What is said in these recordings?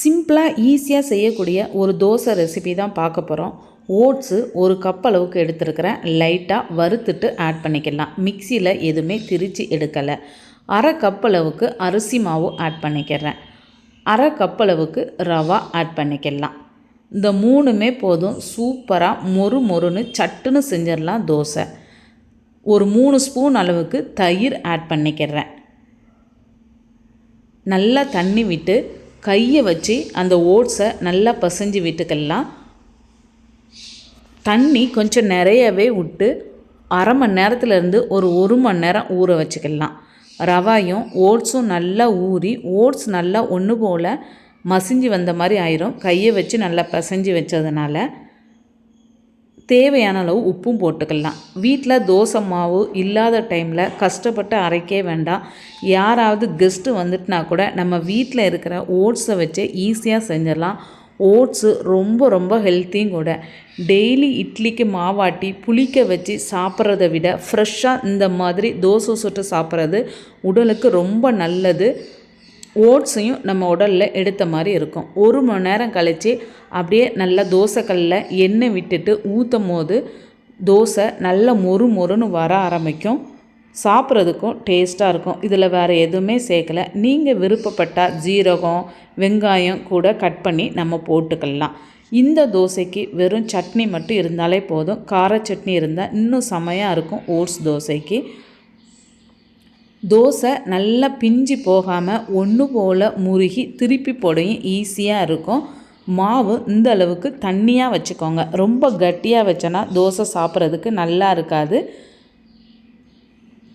சிம்பிளாக ஈஸியாக செய்யக்கூடிய ஒரு தோசை ரெசிபி தான் பார்க்க போகிறோம் ஓட்ஸு ஒரு கப் அளவுக்கு எடுத்துருக்கிறேன். லைட்டாக வறுத்துட்டு ஆட் பண்ணிக்கலாம். மிக்சியில் எதுவுமே திரித்து எடுக்கலை. அரை கப் அளவுக்கு அரிசி மாவு ஆட் பண்ணிக்கிறேன். அரை கப் அளவுக்கு ரவா ஆட் பண்ணிக்கலாம். இந்த மூணுமே போதும். சூப்பராக மொறு மொறுன்னு சட்டுன்னு செஞ்சிடலாம் தோசை. ஒரு மூணு ஸ்பூன் அளவுக்கு தயிர் ஆட் பண்ணிக்கிறேன். நல்லா தண்ணி விட்டு கையை வச்சு அந்த ஓட்ஸை நல்லா பசைஞ்சு விட்டுக்கலாம். தண்ணி கொஞ்சம் நிறையவே விட்டு அரை மணி நேரத்துலேருந்து ஒரு ஒரு மணி நேரம் ஊற வச்சுக்கலாம். ரவாயும் ஓட்ஸும் நல்லா ஊறி ஓட்ஸ் நல்லா ஒன்று போல் மசிஞ்சு வந்த மாதிரி ஆயிரும். கையை வச்சு நல்லா பசைஞ்சு வச்சதுனால. தேவையான அளவு உப்பும் போட்டுக்கலாம். வீட்டில் தோசை மாவு இல்லாத டைமில் கஷ்டப்பட்டு அரைக்கே வேண்டாம். யாராவது கெஸ்ட்டு வந்துட்டுனா கூட நம்ம வீட்டில் இருக்கிற ஓட்ஸை வச்சு ஈஸியாக செஞ்சிடலாம். ஓட்ஸு ரொம்ப ரொம்ப ஹெல்த்தியும் கூட. டெய்லி இட்லிக்கு மாவாட்டி புளிக்க வச்சு சாப்பிட்றத விட ஃப்ரெஷ்ஷாக இந்த மாதிரி தோசை சுட்டு சாப்பிட்றது உடலுக்கு ரொம்ப நல்லது. ஓட்ஸையும் நம்ம உடலில் எடுத்த மாதிரி இருக்கும். ஒரு மணி நேரம் கழித்து அப்படியே நல்லா தோசைக்கல்லில் எண்ணெய் விட்டுட்டு ஊற்றும் போது தோசை நல்ல மொறு மொறுன்னு வர ஆரம்பிக்கும். சாப்பிட்றதுக்கும் டேஸ்ட்டாக இருக்கும். இதில் வேறு எதுவுமே சேர்க்கலை. நீங்கள் விருப்பப்பட்டால் ஜீரகம் வெங்காயம் கூட கட் பண்ணி நம்ம போட்டுக்கலாம். இந்த தோசைக்கு வெறும் சட்னி மட்டும் இருந்தாலே போதும். கார சட்னி இருந்தால் இன்னும் செமையாக இருக்கும் ஓட்ஸ் தோசைக்கு. தோசை நல்லா பிஞ்சு போகாமல் ஒன்று போல் முருகி திருப்பி போடையும் ஈஸியாக இருக்கும். மாவு இந்த அளவுக்கு தண்ணியாக வச்சுக்கோங்க. ரொம்ப கட்டியாக வச்சோன்னா தோசை சாப்பிட்றதுக்கு நல்லா இருக்காது.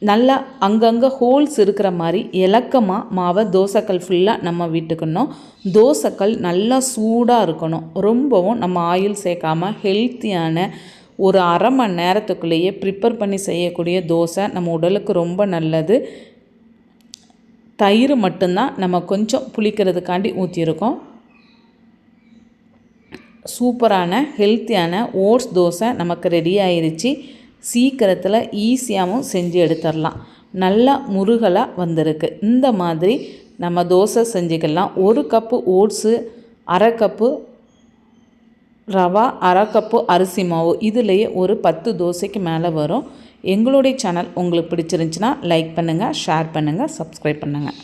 நல்லா அங்கங்கே ஹோல்ஸ் இருக்கிற மாதிரி இலக்கமாக மாவை தோசைக்கல் ஃபுல்லாக நம்ம விட்டுக்கணும். தோசைக்கல் நல்லா சூடாக இருக்கணும். ரொம்பவும் நம்ம ஆயில் சேர்க்காம ஹெல்த்தியான ஒரு அரை மணி நேரத்துக்குள்ளேயே ப்ரிப்பேர் பண்ணி செய்யக்கூடிய தோசை நம்ம உடலுக்கு ரொம்ப நல்லது. தயிர் மட்டும்தான் நம்ம கொஞ்சம் புளிக்கிறதுக்காண்டி ஊற்றியிருக்கோம் சூப்பரான ஹெல்த்தியான ஓட்ஸ் தோசை நமக்கு ரெடி ஆயிடுச்சு சீக்கிரத்தில் ஈஸியாகவும் செஞ்சு எடுத்துடலாம். நல்லா முருகலாக வந்திருக்கு. இந்த மாதிரி நம்ம தோசை செஞ்சுக்கலாம். ஒரு கப்பு ஓட்ஸு அரை கப்பு ரவா அரை கப்பு அரிசி மாவு. இதுலேயே ஒரு பத்து தோசைக்கு மேலே வரும். எங்களுடைய சேனல் உங்களுக்கு பிடிச்சிருந்துச்சின்னா லைக் பண்ணுங்கள் ஷேர் பண்ணுங்கள் சப்ஸ்கிரைப் பண்ணுங்கள்